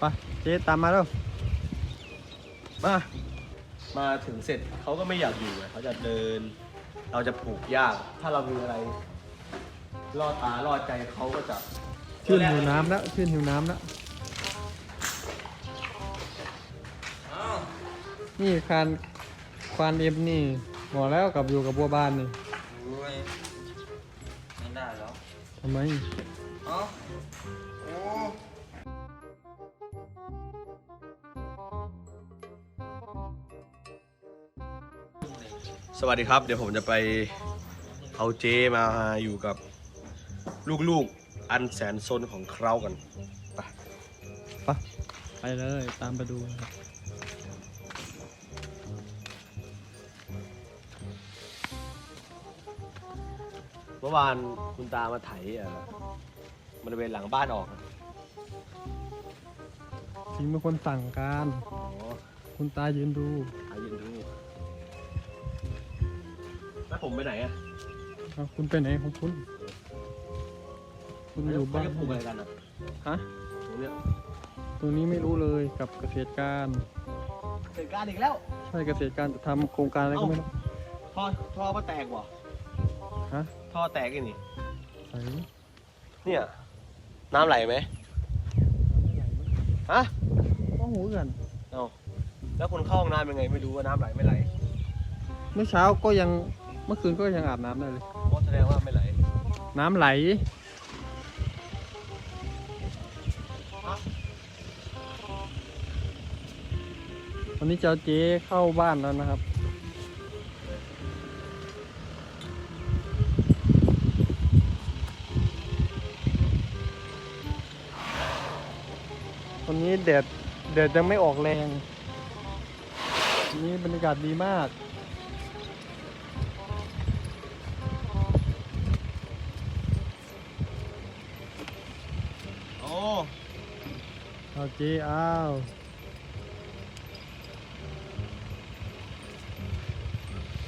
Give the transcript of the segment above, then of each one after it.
ไปเจ๊ตามมาแล้วมา มาถึงเสร็จเขาก็ไม่อยากอยู่ไงเขาจะเดิน เราจะผูกยาก ถ้าเรามีอะไรล่อตาล่อใจเขาก็จะชื่นหิวน้ำแล้วชื่นหิวน้ำแล้วนี่คานควานเอ็มนี่บอกแล้วกับอยู่กับบัวบานนี่โอ้ยไม่ได้แล้วทำไม สวัสดีครับ เดี๋ยวผมจะไปเอาเจมาอยู่กับลูกๆอันแสนซนของเขากันไปไปไปเลยตามไปดูนะครับเมื่อวานคุณตามาไถเอ่อบริเวณหลังบ้านออกอะสิงเป็นคนสั่งการ อ๋อ คุณตายืนดูอายินดู แล้วผมไปไหนอะเอาคุณไปไหนของคุณ คุณอยู่บ้าน เขจะปลูกอะไรกันอะฮะ ตรงเนี้ยตรงนี้ไม่รู้เลยกับเกษตรการ เกิดการอีกแล้ว ใช่เกษตรการจะทำโครงการอะไรก็ไม่รู้ ท่อท่อมาแตกว่ะฮะ ท่อแตกอีนี่ ใส่เนี่ย น้ำไหลไหมฮะ ก็หูกันเอาแล้วคนเข้าห้องน้ำยังไงไม่รู้ว่าน้ำไหลไม่ไหล เมื่อเช้าก็ยัง เมื่อคืนก็ยังอาบน้ำได้เลยเพราะแสดงว่าไม่ไหลน้ำไหล วันนี้เจ้าเจ๊เข้าบ้านแล้วนะครับ วันนี้แดดแดดยังไม่ออกแรงวันนี้บรรยากาศดีมาก เอาเจ๊อ้าว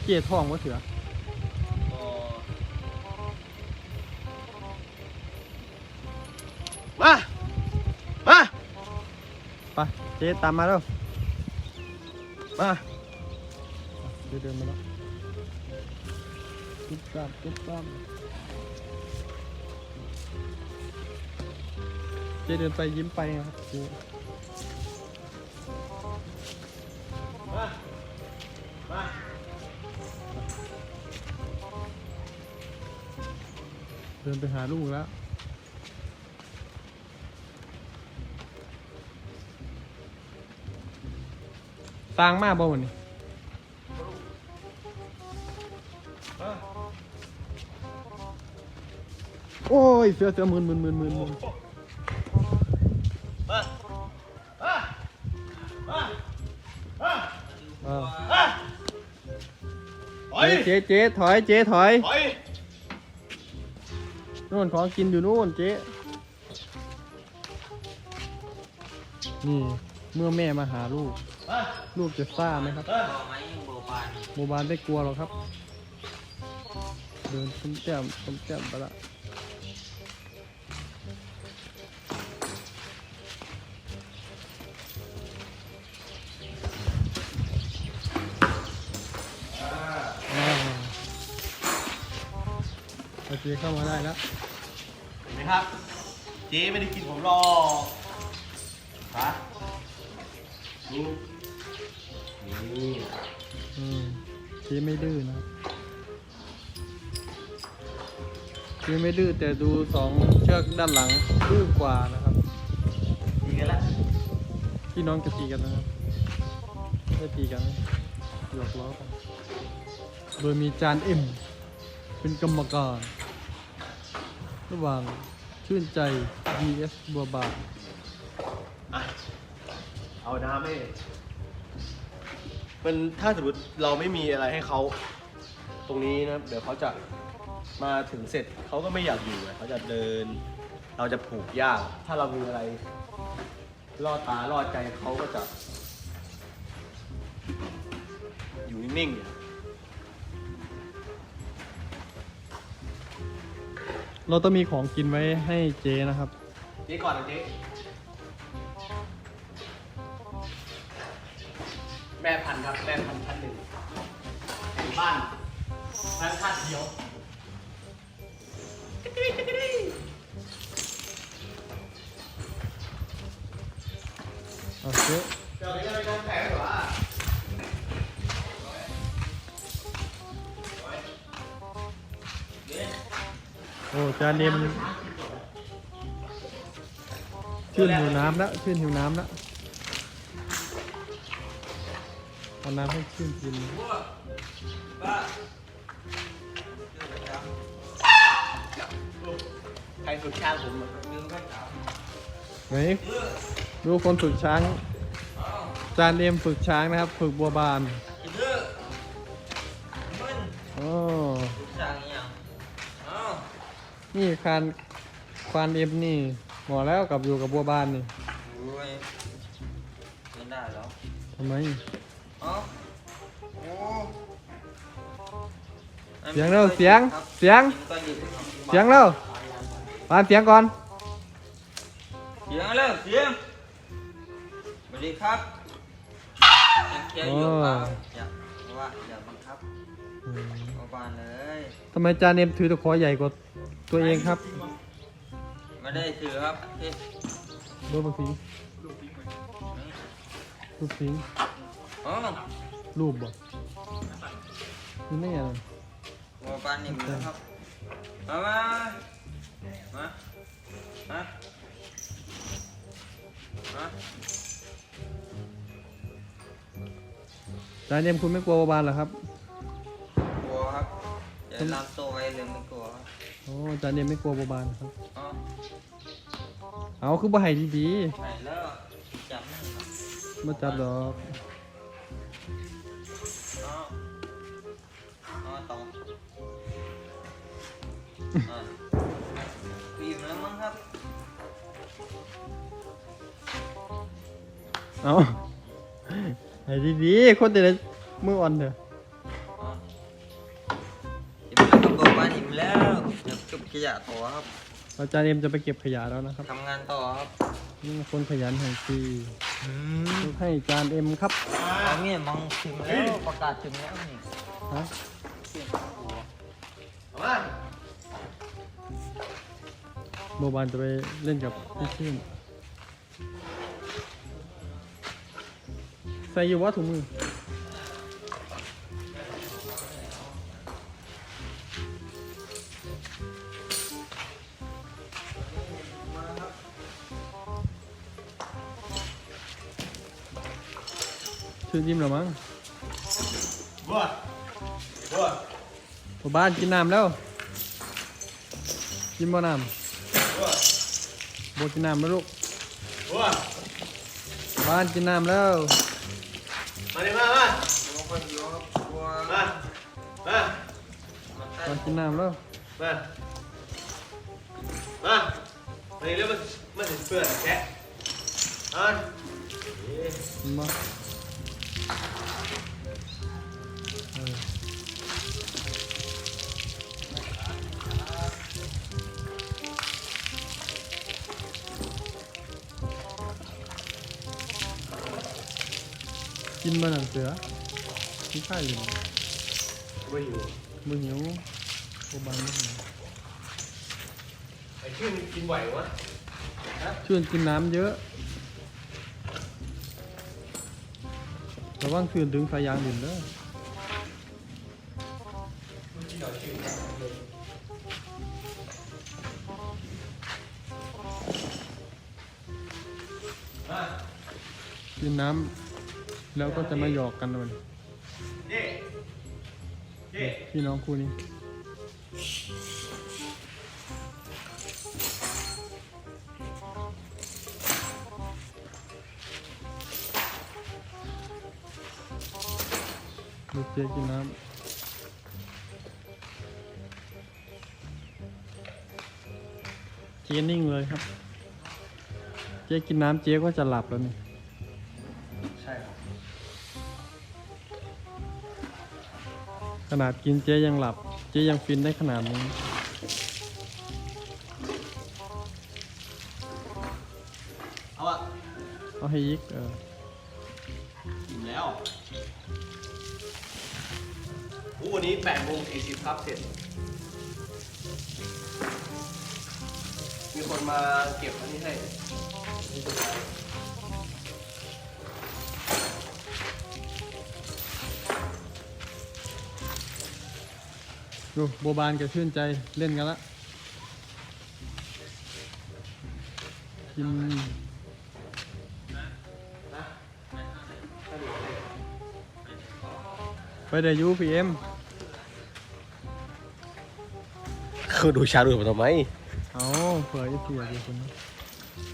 เกียท้องวะเสือมา มา ไปเจ๊ตามมาแล้วมาเดินเดินมาแล้วตุ๊บตามตุ๊บตาม จ๊เดินไปยิ้มไปครับเจ๊มามาเดินไปหาลูกแล้วสร้างมากบ่วันนี้โอ้ย เสือเสือหมืนหมืนหมืนหมืน จ๊เจ๊ถอยเจ๊ถอยถอยนู่นของกินอยู่นู่นเจ๊นี่เมื่อแม่มาหาลูกมาลูกจะซ่าไหมครับมาบอกไหมโบบานโมบานไม่กลัวหรอกครับ เดินต้มแจ่มต้มแจ่มไปละ เคเข้ามาได้แล้วเห็นไหมครับ เจ๊ไม่ได้กินผมหรอกฮะนี่นี่อืมเจ๊ไม่ดื้อนะครับเจ๊ไม่ดื้อแต่ดูสองเชือกด้านหลังดื้อกว่านะครับดีกันแล้วพี่น้องจะตีกันนะครับไม่ตีกันนะหยอกล้อกันโดยมีจานเอ็มเป็นกรรมการ ระหว่างชื่นใจ vs บัวบานอะเอาน้ำให้มันถ้าสมมติเราไม่มีอะไรให้เขาตรงนี้นะเดี๋ยวเขาจะมาถึงเสร็จเขาก็ไม่อยากอยู่ไงเขาจะเดิน เราจะผูกยาก ถ้าเรามีอะไรล่อตาล่อใจเขาก็จะ อยู่นิ่งๆเนี่ย เราต้องมีของกินไว้ให้เจ๊นะครับ เจ๊ก่อนนะเจ๊แม่พันธุ์ครับ แม่พันธุ์ชั้นหนึ่งแห่งบ้านร้นคาดเดียวเอาเจ๊เไปอกันแผงเหรอ โอ้จานเอ็มชื่นหิวน้ำแล้วชื่นหิวน้ำแล้วเอาน้ำให้ชื่นกินใครฝึกช่างผมอะลืมไปถามไหนดูคนฝึกช้าง จานเอ็มฝึกช้างนะครับ ฝึกบัวบานคิดดื้อมึนโอ้ ลูกสั่งอหย่างเอ้า นี่คานควานเอ็มนี่หมอแล้วกับอยู่กับบัวบานนี่โอ้ยไม่ได้แล้วทำไมเอ้าโอ้เสียงเร็วเสียงครับเสียงก็หยิบเสียงเร็วบานเสียงก่อน เสียงเร็วเสียงสวัสดีครับยังเคี้ยวอยู่เปล่าอย่าว่าอย่าบังคับอืมเอาบานเลยทำไมจานเอ็มถือตะขอใหญ่กว่า ตัวเองครับไม่ได้ถือครับพี่เบอร์บางทีรูปสิงอ๋อรูปบ่นี่ไม่อะไรหัวปลานิ่มแล้วครับ มา มา มา มา มาจานเอ็มคุณไม่กลัวบัวบานเหรอครับ กลัวครับเดี๋ยวลามโตไว้เลยไม่กลัวครับโอ้จานเอ็มไม่กลัวบัวบานครับ อ๋อเอาคือบ่ให้ดีไหนแล้วจับนั่นครับๆมาจับดอกอ๋ออ๋อตรงอะอิ่มแล้วมั้งครับเอาให้ดีๆคนแต่ละมืออ่อนเถอะ ขยะต่อครับเราจานเอ็มจะไปเก็บขยะแล้วนะครับทำงานต่อครับนี่คนขยันแห่งปีให้อาจานเอ็มครับเอาเนี่ยมองถึงแล้วประกาศถึงแล้วนี่ฮะเปลี่ยนหัวเอามาบัวบานจะไปเล่นกับพี่ชื่นใส่อยู่ว่าถุงมือ ชื่นยิ้มเหรอมั้งบัวบัวบัวบานกินน้ำแล้ว กินบ่น้บัวำบัวกินน้ำแล้วลูกบัวบ้านกินน้ำแล้ว มาดิมามาหัวคนเดียวครับหัวมามามันใต้บ้านกินน้ำแล้ว มา มามาดิเร็วมันมันถึงเปื่อนแกะอะเอ๊ะกินบ่เออกินมา หนังเสือกินข้าวอยู่ไม่อยู่มือหิวโบบานไระวังคืนถึงสายยางดินเด้อกินน้ำแล้วก็จะมาหยอกกันเลยพี่น้องคู่นี้ ลูกเจ๊กินน้ำเจ๊นิ่งเลยครับ เจ๊กินน้ำเจ๊ก็จะหลับแล้วนี่ใช่ครับ ขนาดกินเจ๊ยังหลับ เจ๊ยังฟินได้ขนาดนี้เอาอะเอาให้ยิกเอออิ่มแล้ว อู้วันนี้แปดโมงสี่สิบครับเสร็จ มีคนมาเก็บอันนี้ให้นี่เป็นไรดูโบบานแกชื่นใจเล่นกันละกิน ไปเดี๋ยวยูพีเอ็มคือดูชาดูมาทำไมเอาเผื่อจะเสียดีคนนี้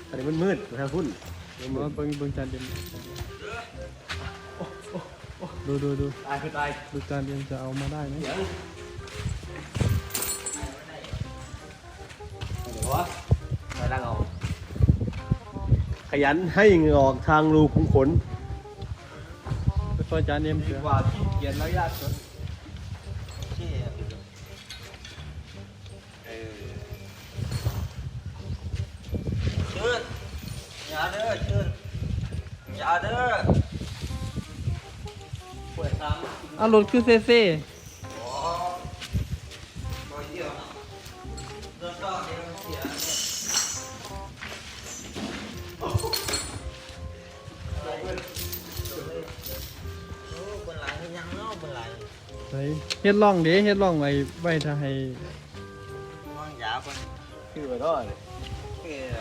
อันนี้มันมืดทางพุ่นมาเบิ่งเบิ่งจานเด่นดูดูดูตายคือตายดูจานเด่นจะเอามาได้ไหมเสียงเดี๋ยววะไปดังเอาขยันให้เหงออกทางรูขุมขนไปซอยจานเอ็มดีเสือ ขียนแล้วยากจนที่เออชื่นอย่าเด้อชื่นอย่าเด้อเปิดซ้ำอะรถคือเซ่เซ่ เฮ็ดร่องเด้เฮ็ดร่องไว้ไว้ถ้าให้วางยาเป็นคือไปได้เลยเกลือ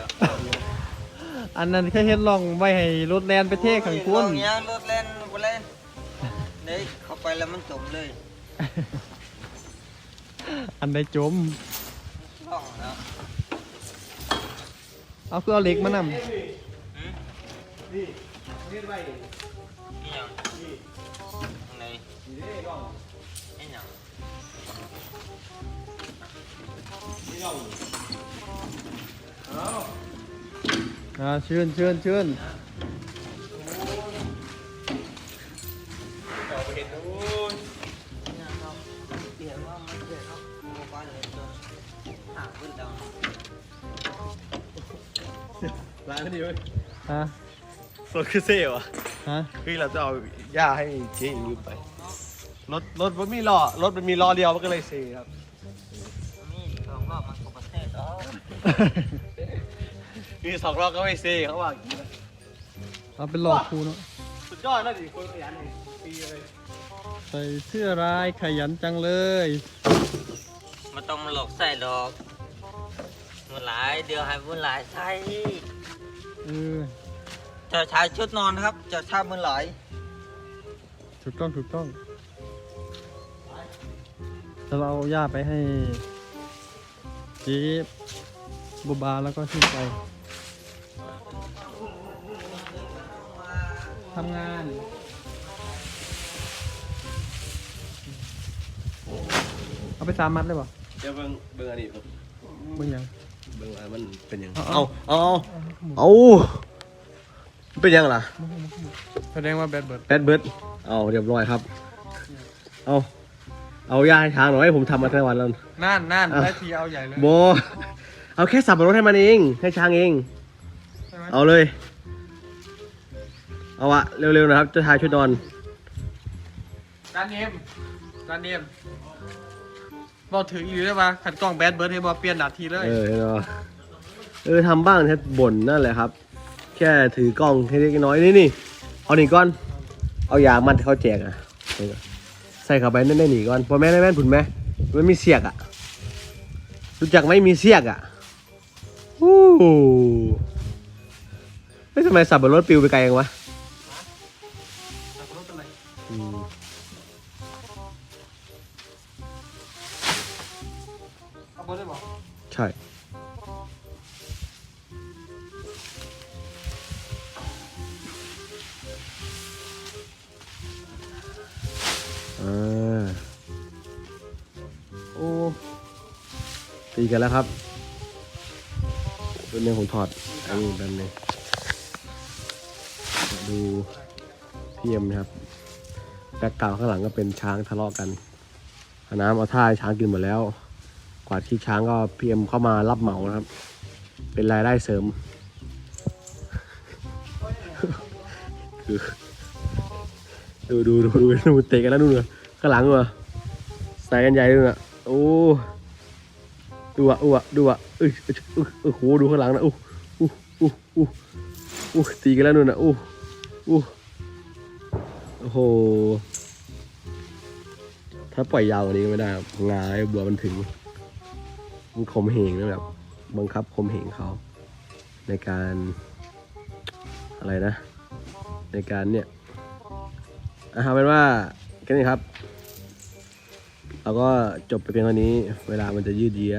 อันนั้นแค่เฮ็ดร่องไว้ให้รถแลนไปเทขังคุณลองยางรถเล่นไปเล่นเด็กเข้าไปแล้วมันจมเลยอันใดจม ล่องแล้วเอาคือเอาเหล็กมานำหืมนี่นี่ไปนี่ยังนี่ตรงไหน อ่าเชิญเชิญเชิญเอาไปเห็นนู้นนี่ยังครับเปลี่ยนว่ามันเปลี่นครับโมบายเลยตัวห่านร้านนี้เว้ยฮะรถคือเซ่วะฮะคือเราจะเอาหญ้าให้เจ๊ยืมไป รถรถมันมีล้อรถมันมีล้อเดียวมันก็เลยเซ่ครับ นี่สองรอบมันก็ประเทศอ๋อ มีสองรอบก็ไม่เซ่เขาว่าอย่างนี้นะเอาเป็นหลอกครูเนาะสุดยอดนะดิคนขยันเลยปีเลยใส่เสื้อลายขยันจังเลยมันต้องมาหลอกใส่ดอกมันหลายเดี๋ยวให้มันหลายใส่เออจะใช้ชุดนอนครับ จะใช้มันหลายถูกต้องถูกต้องจะเราเอาย่าไปให้เจ๊ บุบาแล้วก็ชื่นใจทำงานเอาไปสามมัดเลยป่ะเดี๋ยวเบิ่งเบิ่งอันนี้ครับเบิ่งยังเบิ่งอันมันเป็นยังเอาเอาเอาเอาเอาเป็นยังล่ะแสดงว่าแบดเบิร์ดแบดเบิร์ดเอาเรียบร้อยครับ เอาเอาหญ้าให้ช้างหน่อยผมทำมาทั้งวันแล้วนั่นนั่นอะได้ทีเอาใหญ่เลยโบ เอาแค่สับปะรดให้มันเอง ให้ช้างเอง ใช่ไหมเอาเลย เอาอะเร็วๆนะครับจะทายชุดนอน จานเนมจานเนมบอกถืออยู่ได้ปะขันกล้องแบดเบิร์ดให้บอกเปลี่ยนนาทีเลย เออเห็นปะเออทำบ้างแค่บ่นนั่นแหละครับ แค่ถือกล้องแค่เล็กน้อยนี่นี่เอาหนีก่อน เอายามัดเขาแจกอะนี่ก่อนใส่เข้าไปนั่นได้หนีก่อนพอแม่ได้แม่นผุนไหมมันมีเสียกอะรู้จักไหมมีเสียกอะ วู้ไม่ทำไมสับปะรดปลิวไปไกลยังวะอืมเอาเบิร์ดได้บอกใช่ อ่า โอ้ ตีกันแล้วครับ ตัวนี้ผมถอดอันนี้แป๊บนึงดูพี่เอ็มนะครับแบ็กกราวข้างหลังก็เป็นช้างทะเลาะกันน้ำเอาท่าช้างกินหมดแล้ว กว่าที่ช้างก็พีเอ็มเข้ามารับเหมานะครับ เป็นรายได้เสริม คือดูดูดูดูดูเตะกันแล้วนู่นน่ะข้างหลังว่ะใส่กันใหญ่เลยน่ะโอ้ดูอะดูอะดูอะ อ้ยเอ้ยโอ้โหดูข้างหลังนะโอ้อู้อู้อู้อ้ตีกันแล้วนู่นน่ะอู้อู้โอ้โหถ้าปล่อยยาวกว่านี้ก็ไม่ได้ครับงายบัวมันถึงมันข่มเหงนะแบบบังคับข่มเหงเขา ในการอะไรนะ ในการเนี่ยอะเอาเป็นว่าแค่นี้ครับ เราก็จบไปเพียงเท่านี้ เวลามันจะยืดเยื้อ